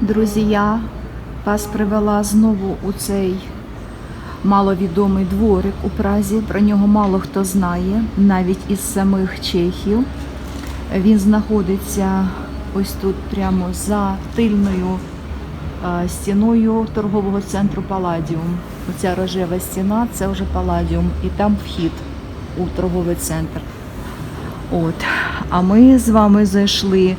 Друзі, я вас привела знову у цей маловідомий дворик у Празі. Про нього мало хто знає, навіть із самих чехів. Він знаходиться ось тут, прямо за тильною стіною торгового центру Паладіум. Оця рожева стіна це вже Паладіум, і там вхід у торговий центр. От. А ми з вами зайшли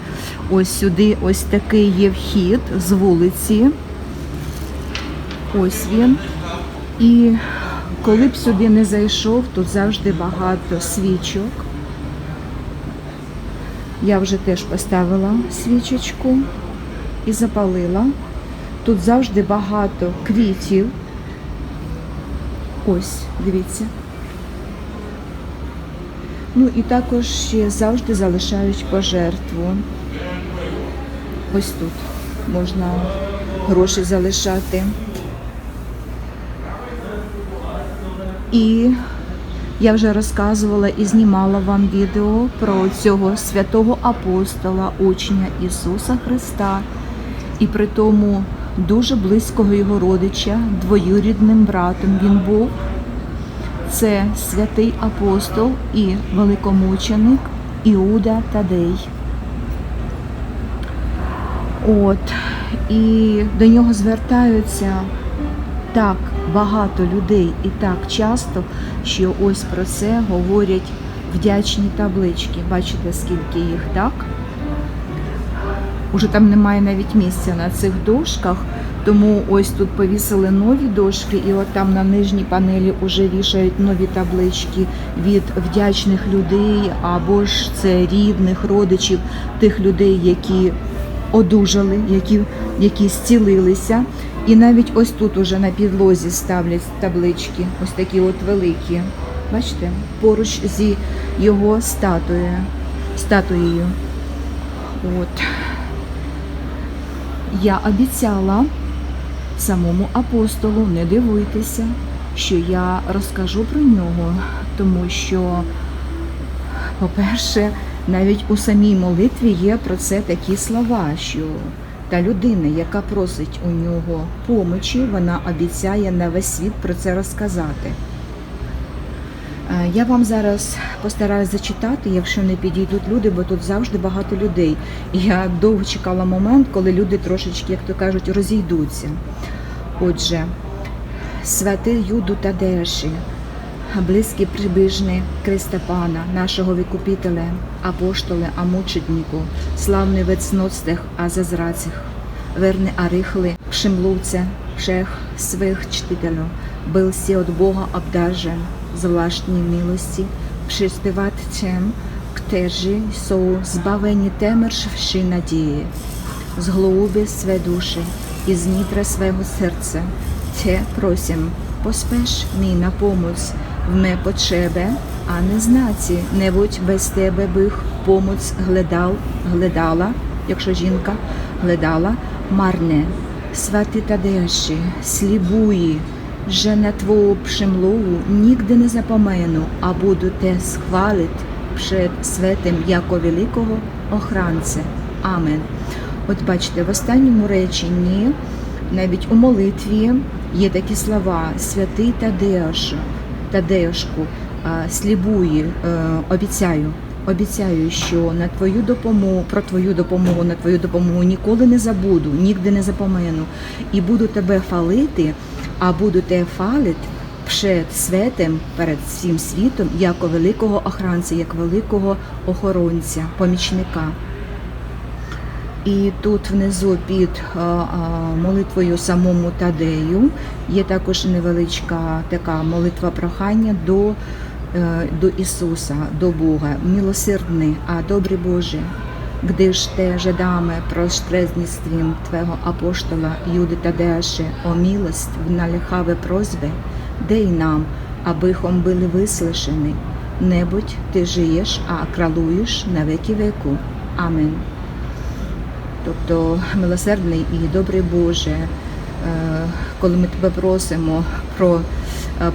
ось сюди. Ось такий є вхід з вулиці. Ось він. І коли б сюди не зайшов, тут завжди багато свічок. Я вже теж поставила свічечку і запалила. Тут завжди багато квітів. Ось, дивіться. Ну і також ще завжди залишають пожертву. Ось тут можна гроші залишати. І я вже розказувала і знімала вам відео про цього святого апостола, учня Ісуса Христа, і при тому дуже близького його родича, двоюрідним братом він був. Це святий апостол і великомученик Іуда Тадей. От, і до нього звертаються так багато людей і так часто, що ось про це говорять вдячні таблички. Бачите, скільки їх, так? Уже там немає навіть місця на цих дошках, тому ось тут повісили нові дошки, і от там на нижній панелі вже вішають нові таблички від вдячних людей, або ж це рідних, родичів тих людей, які одужали, які, які зцілилися. І навіть ось тут уже на підлозі ставлять таблички, ось такі от великі. Бачите, поруч зі його статуєю. статуєю. От. Я обіцяла самому апостолу, не дивуйтеся, що я розкажу про нього, тому що, по-перше, навіть у самій молитві є про це такі слова, що та людина, яка просить у нього помочі, вона обіцяє на весь світ про це розказати. Е, Я вам зараз постараюсь зачитати, якщо не підійдуть люди, бо тут завжди багато людей. Я довго чекала момент, коли люди трошечки, як то кажуть, розійдуться. Отже, святий Юду Тадеші, близькі приближні Христа Пана, нашого Викупителя, апоштоле, а мучеднику, славний вецноцтех, а зазрацих, верний арихли, шимлуце, všech svých čtitelů, byl si od Boha obdařen zbaveni téměř vší naděje. Z hlouby své duše i z nitra svého srdce tě prosím, pospěš mi na pomoc v mé potřebě a neznáci, neboť без тебе bych pomoc hledal, hledala, якщо жінка, hledala marně. Святий Тадеші, слібуї, že на твою пшемлову нігде не запомену, а буду те схвалить перед святим яко великого охранця. Амен. От бачите, в останньому реченні, навіть у молитві, є такі слова святий Тадеош, Тадеошку, а, слібуї, е, обіцяю. Обіцяю, що на твою допомогу, про твою допомогу, на твою допомогу ніколи не забуду, нігде не запомену. І буду тебе фалити, а буду тебе фалити перед святим, перед всім світом, як великого охранця, як великого охоронця, помічника. І тут внизу під молитвою самому Тадею є також невеличка така молитва прохання до, е, до Ісуса, до Бога. Милосердний, а добрий Боже, gdyż te żadamy proszczęstwem Twego apostola Judy Tadeusze o miłość w nalechawe prośby, daj nam, abychom byli wysłyszeni. Небудь ти жиєш, а кралуєш на веки веку. Амен. Тобто, милосердний і добрий Боже, е, коли ми тебе просимо про е,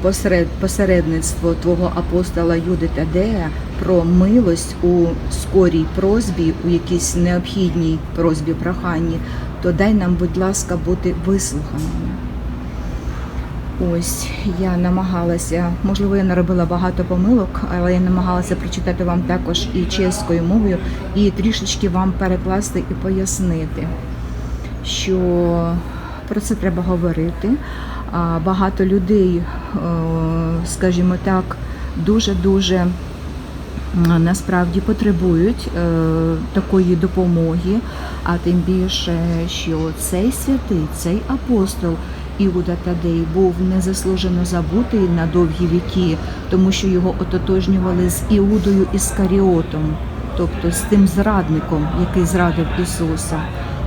посеред, посередництво твого апостола Юди Тадея про милость у скорій просьбі, у якійсь необхідній просьбі проханні, то дай нам, будь ласка, бути вислуханими. Ось я намагалася, можливо, я наробила багато помилок, але я намагалася прочитати вам також і чеською мовою, і трішечки вам перекласти і пояснити, що про це треба говорити. Багато людей, е, скажімо так, дуже-дуже насправді потребують е, такої допомоги, а тим більше, що цей святий, цей апостол Іуда Тадей був незаслужено забутий на довгі віки, тому що його ототожнювали з Іудою Іскаріотом, тобто з тим зрадником, який зрадив Ісуса.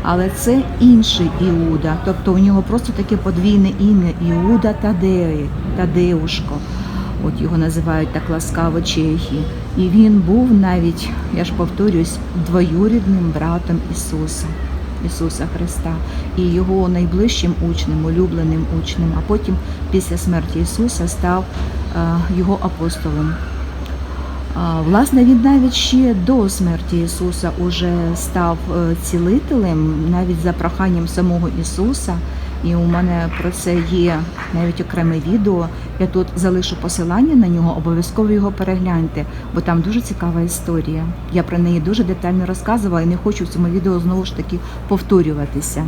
Але це інший Іуда, тобто у нього просто таке подвійне ім'я Іуда Тадеї, Тадеушко. От його називають так ласкаво чехи. І він був навіть, я ж повторюсь, двоюрідним братом Ісуса. Ісуса Христа і його найближчим учнем, улюбленим учнем, а потім після смерті Ісуса став е, його апостолом. Власне, він навіть ще до смерті Ісуса уже став е, цілителем, навіть за проханням самого Ісуса. І у мене про це є навіть окреме відео. Я тут залишу посилання на нього, обов'язково його перегляньте, бо там дуже цікава історія. Я про неї дуже детально розказувала і не хочу в цьому відео знову ж таки повторюватися.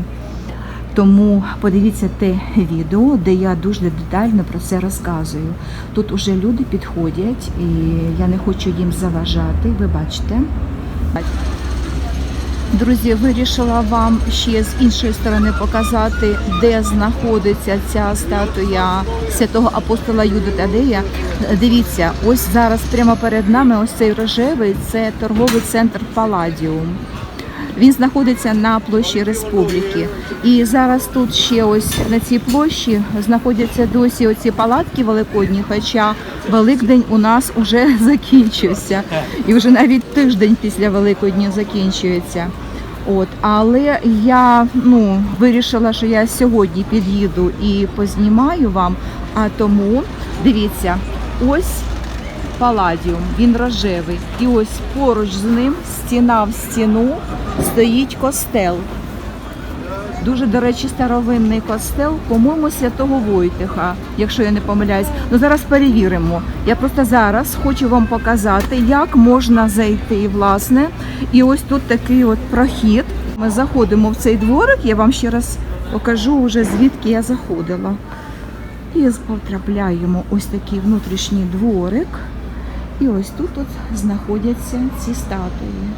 Тому подивіться те відео, де я дуже детально про це розказую. Тут уже люди підходять, і я не хочу їм заважати. Ви бачите. Друзі, вирішила вам ще з іншої сторони показати, де знаходиться ця статуя святого апостола Юди Тадея. Дивіться, ось зараз прямо перед нами ось цей рожевий це торговий центр Паладіум. Він знаходиться на площі Республіки. І зараз тут ще ось на цій площі знаходяться досі оці палатки великодні, хоча Великдень у нас вже закінчився. І вже навіть тиждень після Великодня закінчується. От, але я ну, вирішила, що я сьогодні під'їду і познімаю вам. А тому дивіться, ось паладіум, він рожевий. І ось поруч з ним, стіна в стіну, стоїть костел. Дуже, до речі, старовинний костел, по-моєму, святого Войтиха, якщо я не помиляюсь. Ну зараз перевіримо. Я просто зараз хочу вам показати, як можна зайти, власне. І ось тут такий от прохід. Ми заходимо в цей дворик, я вам ще раз покажу вже звідки я заходила. І потрапляємо ось такий внутрішній дворик. І ось тут от знаходяться ці статуї.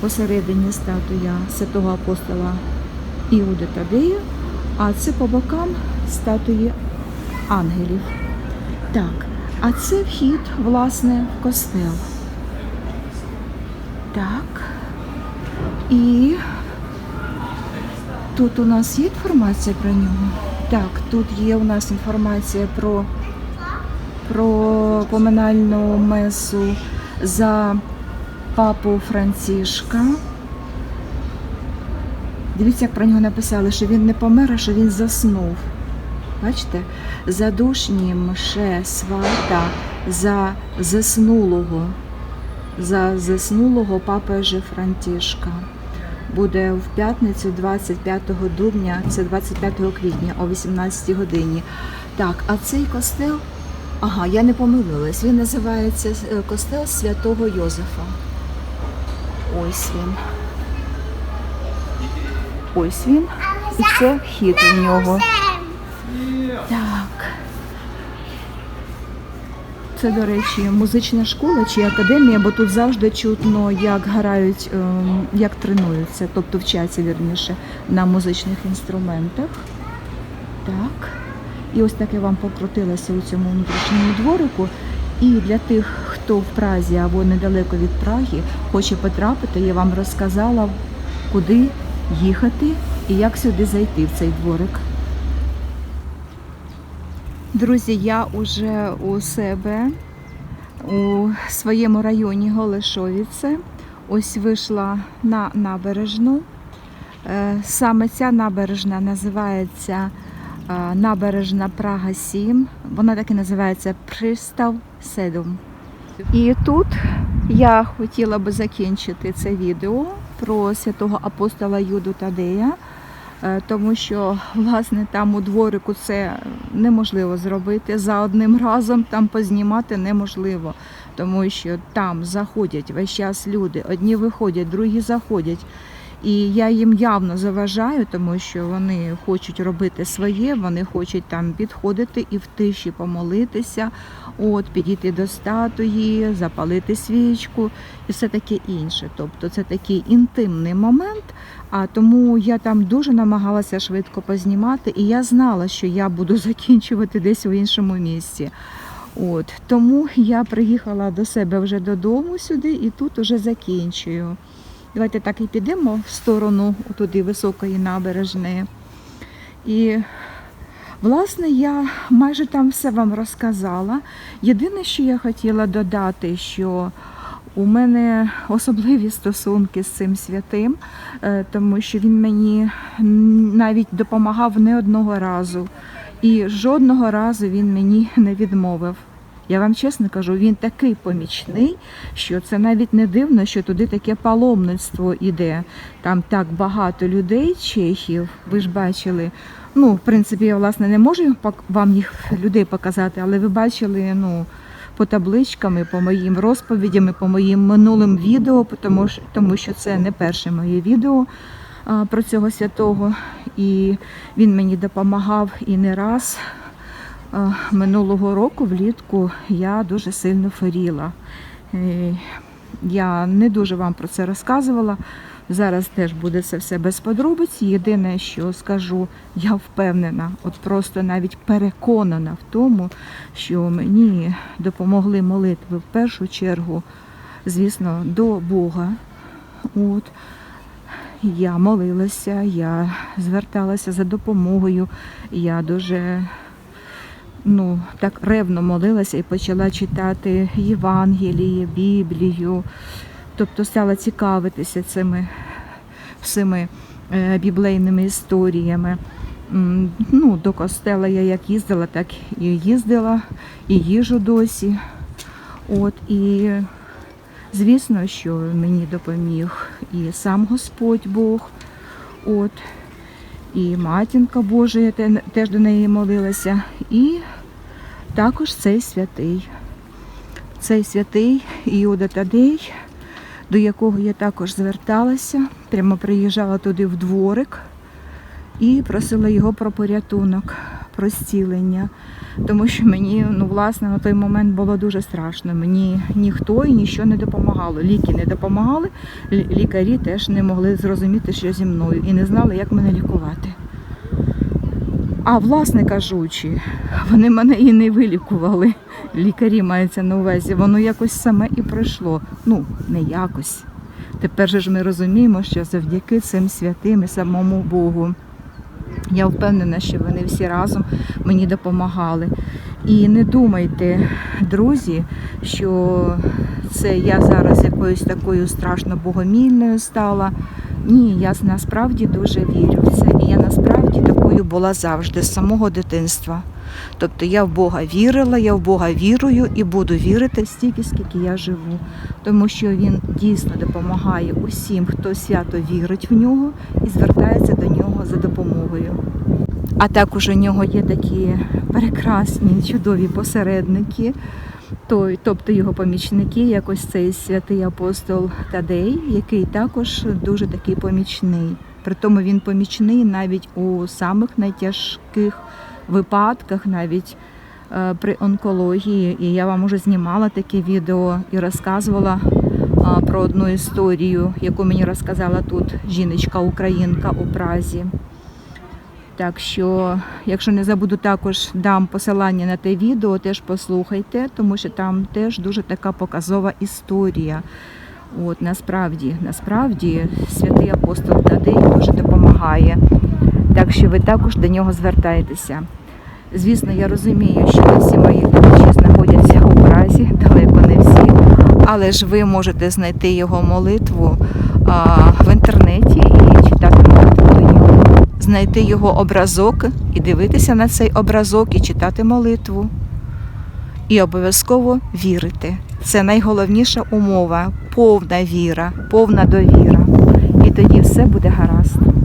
Посередині статуя святого апостола Іуди Тадея, а це по бокам статуї ангелів. Так, а це вхід, власне, в костел. Так. І тут у нас є інформація про нього. Так, тут є у нас інформація про, про поминальну месу за папу Францішка. Дивіться, як про нього написали, що він не помер, а що він заснув. Бачите? Задушні мше свата за заснулого, за заснулого папежа Франтішка. Буде в п'ятницю 25 дубня, це 25 квітня о 18 годині. Так, а цей костел, ага, я не помилилась, він називається е, костел святого Йозефа. Ось він. Ось він. І це вхід у нього. Так. Це, до речі, музична школа чи академія, бо тут завжди чутно, як грають, ем, як тренуються, тобто вчаться вірніше на музичних інструментах. Так. І ось так я вам покрутилася у цьому внутрішньому дворику. І для тих, хто в Празі або недалеко від Праги хоче потрапити, я вам розказала, куди їхати і як сюди зайти в цей дворик. Друзі, я уже у себе у своєму районі Голешовіце. Ось вийшла на набережну. Е, Саме ця набережна називається набережна Прага 7. Вона так і називається Пристав 7. І тут я хотіла би закінчити це відео про святого апостола Юду Тадея, е, тому що власне там у дворику це неможливо зробити за одним разом, там познімати неможливо, тому що там заходять весь час люди, одні виходять, другі заходять. І я їм явно заважаю, тому що вони хочуть робити своє, вони хочуть там підходити і в тиші помолитися, от підійти до статуї, запалити свічку і все таке інше. Тобто це такий інтимний момент. А тому я там дуже намагалася швидко познімати, і я знала, що я буду закінчувати десь у іншому місці. От тому я приїхала до себе вже додому сюди і тут уже закінчую. Давайте так і підемо в сторону туди високої набережної. І, власне, я майже там все вам розказала. Єдине, що я хотіла додати, що у мене особливі стосунки з цим святим, е, тому що він мені навіть допомагав не одного разу. І жодного разу він мені не відмовив. Я вам чесно кажу, він такий помічний, що це навіть не дивно, що туди таке паломництво іде. Там так багато людей, чехів, ви ж бачили. Ну, в принципі, я власне не можу вам їх людей показати, але ви бачили, ну. По табличкам, і по моїм розповідям, по моїм минулим відео, тому що, тому що це не перше моє відео а, про цього святого. І він мені допомагав і не раз. Е, Минулого року влітку я дуже сильно хворіла. Е, Я не дуже вам про це розказувала. Зараз теж буде це все без подробиць. Єдине, що скажу, я впевнена, от просто навіть переконана в тому, що мені допомогли молитви в першу чергу, звісно, до Бога. От. Я молилася, я зверталася за допомогою. Я дуже ну, так ревно молилася і почала читати Євангеліє, Біблію. Тобто стала цікавитися цими всіми е, біблейними історіями. Ну, до костела я як їздила, так і їздила, і їжу досі. От, і звісно, що мені допоміг і сам Господь Бог. От, і матінка Божа, я теж до неї молилася. І також цей святий. Цей святий Іуда Тадей, до якого я також зверталася, прямо приїжджала туди в дворик і просила його про порятунок, про зцілення. Тому що мені, ну, власне, на той момент було дуже страшно. Мені ніхто і нічого не допомагало. Ліки не допомагали, лікарі теж не могли зрозуміти, що зі мною, і не знали, як мене лікувати. А власне кажучи, вони мене і не вилікували. Лікарі мається на увазі. Воно якось саме і пройшло. Ну, не якось. Тепер же ж ми розуміємо, що завдяки цим святим і самому Богу. Я впевнена, що вони всі разом мені допомагали. І не думайте, друзі, що це я зараз якоюсь такою страшно богомільною стала. Ні, я насправді дуже вірю в це. Такою була завжди з самого дитинства. Тобто я в Бога вірила, я в Бога вірую і буду вірити стільки, скільки я живу. Тому що він дійсно допомагає усім, хто свято вірить в нього і звертається до нього за допомогою. А також у нього є такі прекрасні, чудові посередники, тобто його помічники, як ось цей святий апостол Тадей, який також дуже такий помічний. Притому він помічний навіть у самих найтяжких випадках, навіть е, при онкології. І я вам уже знімала таке відео і розказувала а, про одну історію, яку мені розказала тут жіночка-українка у Празі. Так що, якщо не забуду, також дам посилання на те відео, теж послухайте, тому що там теж дуже така показова історія. От насправді, насправді, святий апостол Тадей дуже допомагає. Так що ви також до нього звертайтеся. Звісно, я розумію, що всі мої глядачі знаходяться у Празі, далеко не всі, але ж ви можете знайти його молитву а, в інтернеті і читати молитву до нього. Знайти його образок і дивитися на цей образок і читати молитву. І обов'язково вірити. Це найголовніша умова повна віра, повна довіра. І тоді все буде гаразд.